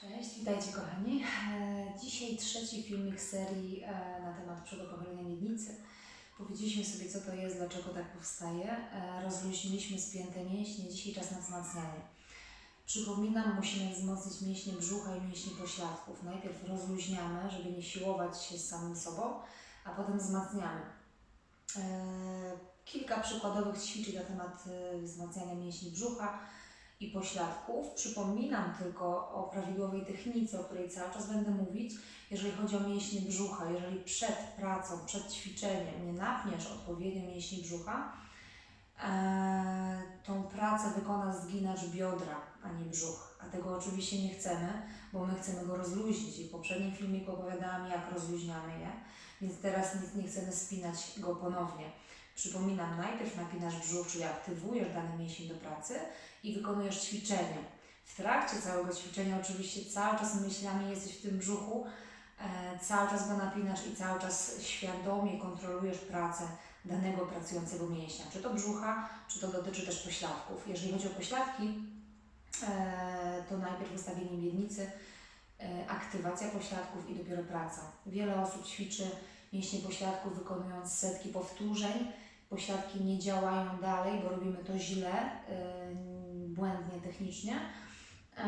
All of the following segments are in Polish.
Cześć, witajcie kochani. E, Dzisiaj trzeci filmik serii e, na temat przodopochylenia miednicy. Powiedzieliśmy sobie, co to jest, dlaczego tak powstaje. E, Rozluźniliśmy spięte mięśnie, dzisiaj czas na wzmacnianie. Przypominam, musimy wzmocnić mięśnie brzucha i mięśnie pośladków. Najpierw rozluźniamy, żeby nie siłować się z samym sobą, a potem wzmacniamy. Kilka przykładowych ćwiczeń na temat wzmacniania mięśni brzucha i pośladków. Przypominam tylko o prawidłowej technice, o której cały czas będę mówić, jeżeli chodzi o mięśnie brzucha. Jeżeli przed pracą, przed ćwiczeniem nie napniesz odpowiednio mięśni brzucha, e, tą pracę wykona zginacz biodra, a nie brzuch. A tego oczywiście nie chcemy, bo my chcemy go rozluźnić. I w poprzednim filmiku opowiadałam, jak rozluźniamy je, więc teraz nie, nie chcemy spinać go ponownie. Przypominam, najpierw napinasz brzuch, czyli aktywujesz dany mięsień do pracy i wykonujesz ćwiczenie. W trakcie całego ćwiczenia oczywiście cały czas myślami jesteś w tym brzuchu, e, cały czas go napinasz i cały czas świadomie kontrolujesz pracę danego pracującego mięśnia, czy to brzucha, czy to dotyczy też pośladków. Jeżeli chodzi o pośladki, e, to najpierw ustawienie miednicy, e, aktywacja pośladków i dopiero praca. Wiele osób ćwiczy mięśnie pośladków wykonując setki powtórzeń, pośladki nie działają dalej, bo robimy to źle, yy, błędnie technicznie, yy,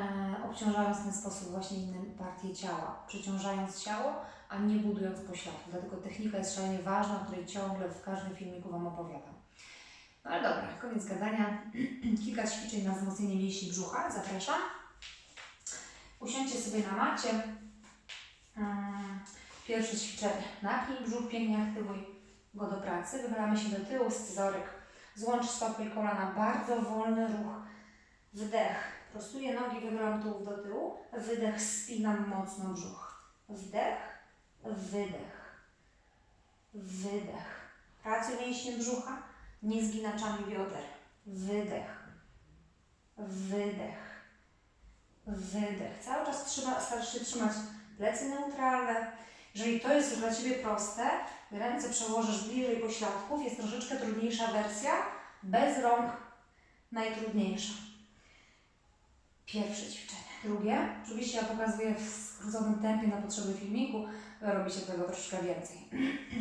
obciążając w ten sposób właśnie inne partie ciała, przeciążając ciało, a nie budując pośladków. Dlatego technika jest szalenie ważna, o której ciągle w każdym filmiku Wam opowiadam. No ale dobra, koniec gadania. Kilka ćwiczeń na wzmocnienie mięśni brzucha. Zapraszam. Usiądźcie sobie na macie. Yy, Pierwsze ćwiczenie. Napnij brzuch, pięknie aktywuj go do pracy. Wychylamy się do tyłu, scyzoryk. Złącz stopy i kolana. Bardzo wolny ruch. Wdech. Prostuję nogi, wychylam tułów do tyłu. Wydech, spinam mocno brzuch. Wdech, wydech. Wydech. Pracuj mięśnie brzucha, nie zginaczami bioder. Wydech. Wydech. Wydech. Cały czas trzyma, starasz się trzymać plecy neutralne. Jeżeli to jest już dla Ciebie proste, ręce przełożysz bliżej pośladków, jest troszeczkę trudniejsza wersja, bez rąk najtrudniejsza. Pierwsze ćwiczenie. Drugie, oczywiście ja pokazuję w skróconym tempie na potrzeby filmiku, wy robicie tego troszeczkę więcej.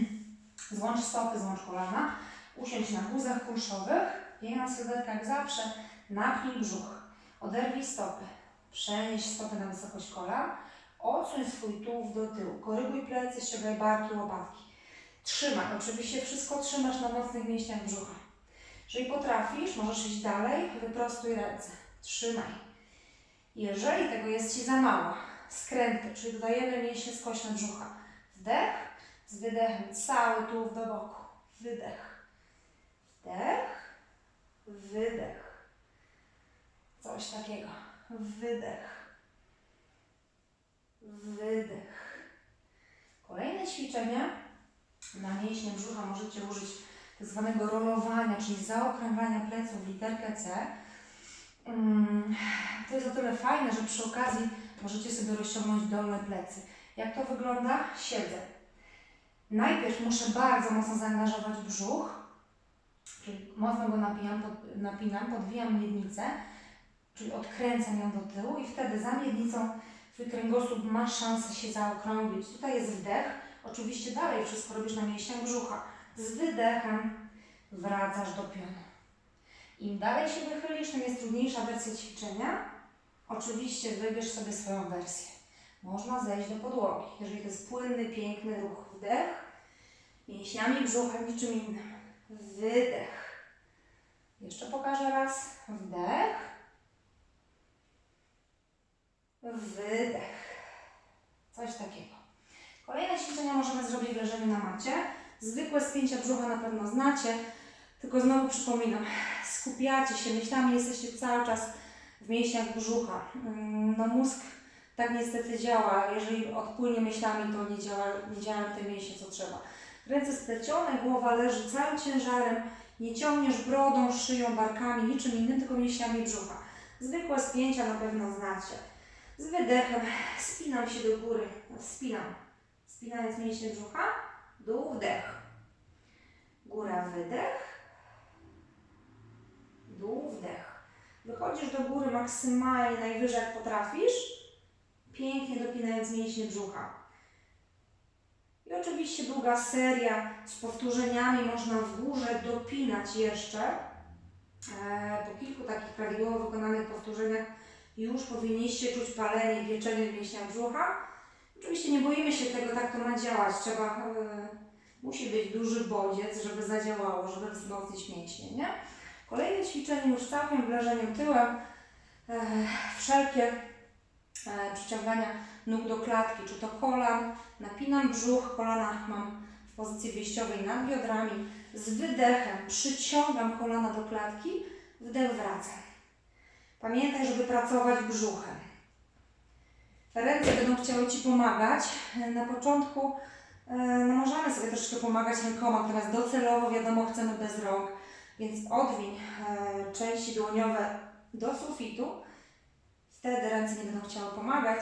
Złącz stopy, złącz kolana, usiądź na guzach kulszowych, piękna sylwetka jak zawsze, napnij brzuch, oderwij stopy, przenieś stopy na wysokość kolan, Odsuń swój tułów do tyłu. Koryguj plecy, ściągaj barki, łopatki. Trzymaj. Oczywiście wszystko trzymasz na mocnych mięśniach brzucha. Jeżeli potrafisz, możesz iść dalej. Wyprostuj ręce. Trzymaj. Jeżeli tego jest Ci za mało, skręty, czyli dodajemy mięśnie skośne brzucha. Wdech, z wydechem cały tułów do boku. Wydech. Wdech, wydech. Coś takiego. Wydech wydech. Kolejne ćwiczenie na mięśnie brzucha możecie użyć tak zwanego rolowania, czyli zaokrąglania pleców literkę C. Mm, To jest o tyle fajne, że przy okazji możecie sobie rozciągnąć dolne plecy. Jak to wygląda? Siedzę. Najpierw muszę bardzo mocno zaangażować brzuch, czyli mocno go napinam, pod, napinam podwijam miednicę, czyli odkręcam ją do tyłu i wtedy za miednicą Twój kręgosłup ma szansę się zaokrąglić. Tutaj jest wdech. Oczywiście dalej wszystko robisz na mięśniach brzucha. Z wydechem wracasz do pionu. Im dalej się wychylisz, tym jest trudniejsza wersja ćwiczenia. Oczywiście wybierz sobie swoją wersję. Można zejść do podłogi, jeżeli to jest płynny, piękny ruch. Wdech, mięśniami brzucha, niczym innym. Wydech. Jeszcze pokażę raz. Wdech. Wydech. Coś takiego. Kolejne ćwiczenia możemy zrobić w leżeniu na macie. Zwykłe spięcia brzucha na pewno znacie, tylko znowu przypominam, skupiacie się myślami, jesteście cały czas w mięśniach brzucha. No mózg tak niestety działa, jeżeli odpłynie myślami, to nie, działa, nie działają te mięśnie, co trzeba. Ręce splecione, głowa leży całym ciężarem, nie ciągniesz brodą, szyją, barkami, niczym innym, tylko mięśniami brzucha. Zwykłe spięcia na pewno znacie. Z wydechem spinam się do góry. Spinam. Spinając mięśnie brzucha. Dół, wdech. Góra, wydech. Dół, wdech. Wychodzisz do góry maksymalnie, najwyżej jak potrafisz. pięknie dopinając mięśnie brzucha. I oczywiście długa seria z powtórzeniami można w górze dopinać jeszcze. E, Po kilku takich prawidłowo wykonanych powtórzeniach już powinniście czuć palenie, pieczenie w mięśniach brzucha. Oczywiście nie boimy się tego, tak to ma działać. Trzeba, e, musi być duży bodziec, żeby zadziałało, żeby wzmocnić mięśnie, nie? Kolejne ćwiczenie już całkiem wleżeniem tyłem. E, wszelkie e, przyciągania nóg do klatki, czy to kolan, napinam brzuch, kolana mam w pozycji wyjściowej nad biodrami, z wydechem przyciągam kolana do klatki, wdech wracam. Pamiętaj, żeby pracować brzuchem. Ręce będą chciały Ci pomagać. Na początku e, no możemy sobie troszkę pomagać rękoma, natomiast docelowo wiadomo chcemy bez rąk, więc odwiń e, części dłoniowe do sufitu. Wtedy ręce nie będą chciały pomagać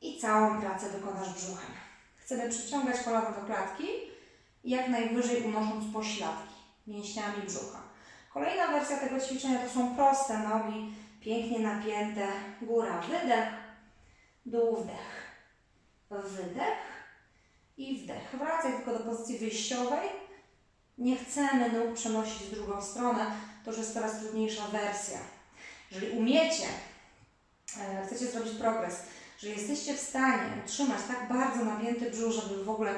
i całą pracę wykonasz brzuchem. Chcemy przyciągać kolana do klatki jak najwyżej unosząc pośladki mięśniami brzucha. Kolejna wersja tego ćwiczenia to są proste nogi, pięknie napięte, góra, wydech, dół, wdech, wydech i wdech. Wracaj tylko do pozycji wyjściowej. Nie chcemy nóg przenosić w drugą stronę, to już jest coraz trudniejsza wersja. Jeżeli umiecie, e, chcecie zrobić progres, że jesteście w stanie utrzymać tak bardzo napięty brzuch, żeby w ogóle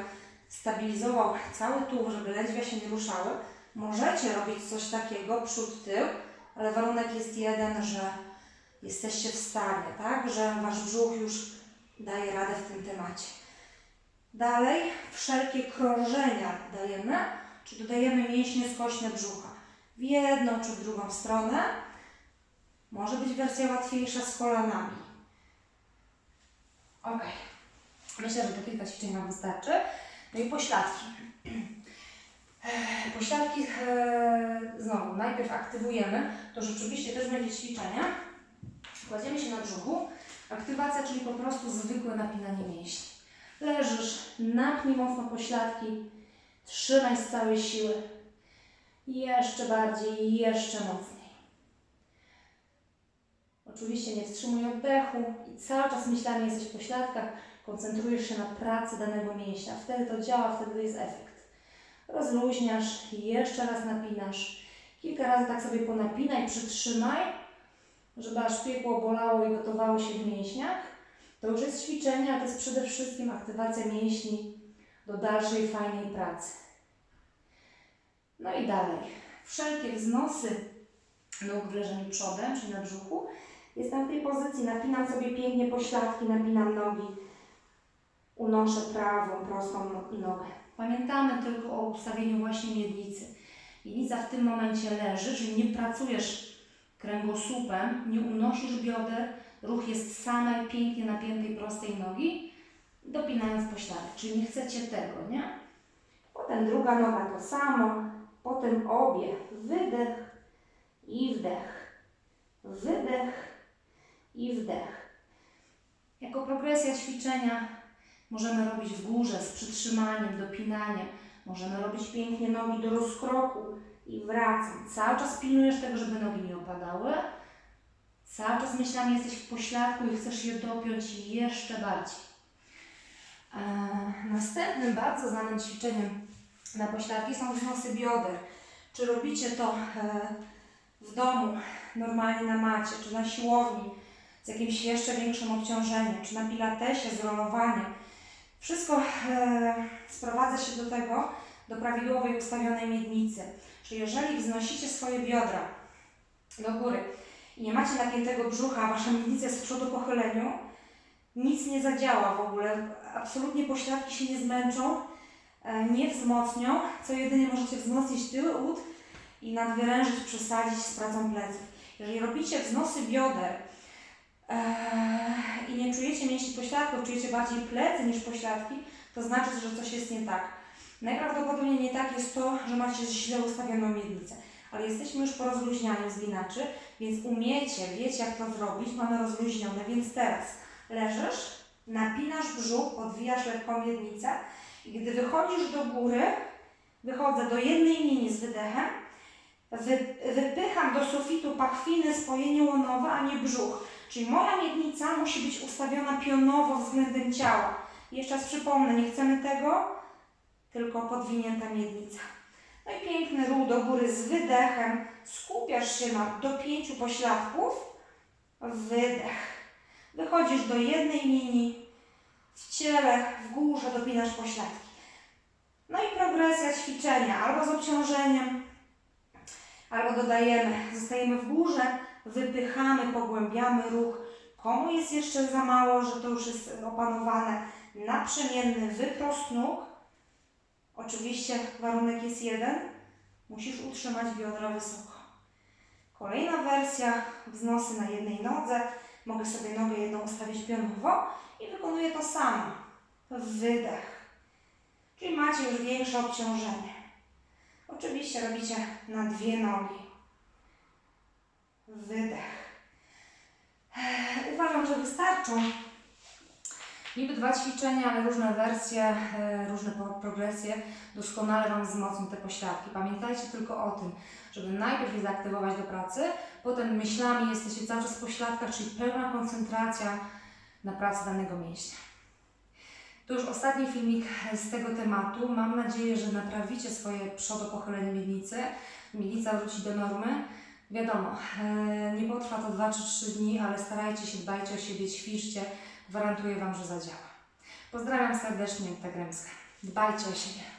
stabilizował cały tułów, żeby lędźwia się nie ruszały, możecie robić coś takiego przód, tył, ale warunek jest jeden, że jesteście w stanie, tak, że wasz brzuch już daje radę w tym temacie. Dalej wszelkie krążenia dajemy, czy dodajemy mięśnie skośne brzucha w jedną czy w drugą stronę. Może być wersja łatwiejsza z kolanami. Ok. Myślę, że to kilka ćwiczeń Wam wystarczy. No i pośladki. Pośladki e, znowu najpierw aktywujemy. To rzeczywiście też będzie ćwiczenie. Kładziemy się na brzuchu. Aktywacja, czyli po prostu zwykłe napinanie mięśni. Leżysz, napnij mocno pośladki, trzymaj z całej siły. Jeszcze bardziej, jeszcze mocniej. Oczywiście nie wstrzymuj oddechu i cały czas myślami jesteś w pośladkach, koncentrujesz się na pracy danego mięśnia. Wtedy to działa, wtedy jest efekt. Rozluźniasz, jeszcze raz napinasz. Kilka razy tak sobie ponapinaj, przytrzymaj, żeby aż piekło bolało i gotowało się w mięśniach. To już jest ćwiczenie, ale to jest przede wszystkim aktywacja mięśni do dalszej, fajnej pracy. No i dalej. Wszelkie wznosy nóg w leżeniu przodem, czyli na brzuchu. Jestem w tej pozycji, napinam sobie pięknie pośladki, napinam nogi. Unoszę prawą, prostą no- nogę. Pamiętamy tylko o ustawieniu właśnie miednicy. Miednica w tym momencie leży, czyli nie pracujesz kręgosłupem, nie unosisz bioder, ruch jest samej pięknie napiętej, prostej nogi, dopinając pośladek. Czyli nie chcecie tego, nie? Potem druga noga to samo, potem obie, wydech i wdech, wydech i wdech. Jako progresja ćwiczenia możemy robić w górze z przytrzymaniem, dopinaniem. Możemy robić pięknie nogi do rozkroku i wracam. Cały czas pilnujesz tego, żeby nogi nie opadały. Cały czas myślami jesteś w pośladku i chcesz je dopiąć jeszcze bardziej. Eee, następnym bardzo znanym ćwiczeniem na pośladki są wznosy bioder. Czy robicie to e, w domu, normalnie na macie, czy na siłowni, z jakimś jeszcze większym obciążeniem, czy na pilatesie z rolowaniem. Wszystko e, sprowadza się do tego, do prawidłowej ustawionej miednicy. Czyli jeżeli wznosicie swoje biodra do góry i nie macie napiętego brzucha, wasza miednica jest z przodu pochyleniu, nic nie zadziała w ogóle. Absolutnie pośladki się nie zmęczą, e, nie wzmocnią, co jedynie możecie wzmocnić tyły ud i nadwyrężyć, przesadzić z pracą pleców. Jeżeli robicie wznosy bioder i nie czujecie mięśni pośladków, czujecie bardziej plecy niż pośladki, to znaczy, że coś jest nie tak. Najprawdopodobniej nie tak jest to, że macie źle ustawioną miednicę, ale jesteśmy już po rozluźnianiu zginaczy, więc umiecie, wiecie jak to zrobić, mamy rozluźnione, więc teraz leżysz, napinasz brzuch, podwijasz lekko miednicę i gdy wychodzisz do góry, wychodzę do jednej linii z wydechem, wy, wypycham do sufitu pachwiny, spojenie łonowe, a nie brzuch. Czyli moja miednica musi być ustawiona pionowo względem ciała. Jeszcze raz przypomnę, nie chcemy tego, tylko podwinięta miednica. No i piękny ruch do góry z wydechem. Skupiasz się na dopięciu pośladków. Wydech. Wychodzisz do jednej linii. W ciele, w górze dopinasz pośladki. No i progresja ćwiczenia. Albo z obciążeniem, albo dodajemy. Zostajemy w górze, wypychamy, pogłębiamy ruch. Komu jest jeszcze za mało, że to już jest opanowane? Naprzemienny wyprost nóg. Oczywiście warunek jest jeden. Musisz utrzymać biodra wysoko. Kolejna wersja, wznosy na jednej nodze. Mogę sobie nogę jedną ustawić pionowo i wykonuję to samo. Wydech. Czyli macie już większe obciążenie. Oczywiście robicie na dwie nogi. Wydech. Eee, Uważam, że wystarczą. Niby dwa ćwiczenia, ale różne wersje, e, różne progresje doskonale Wam wzmocnią te pośladki. Pamiętajcie tylko o tym, żeby najpierw je zaaktywować do pracy, potem myślami jesteście cały czas w pośladkach, czyli pełna koncentracja na pracy danego mięśnia. To już ostatni filmik z tego tematu. Mam nadzieję, że naprawicie swoje przodopochylenie miednicy. Miednica wróci do normy. Wiadomo, e, nie potrwa to 2 czy 3 dni, ale starajcie się, dbajcie o siebie, ćwiczcie. Gwarantuję Wam, że zadziała. Pozdrawiam serdecznie, Jutta Gremska. Dbajcie o siebie.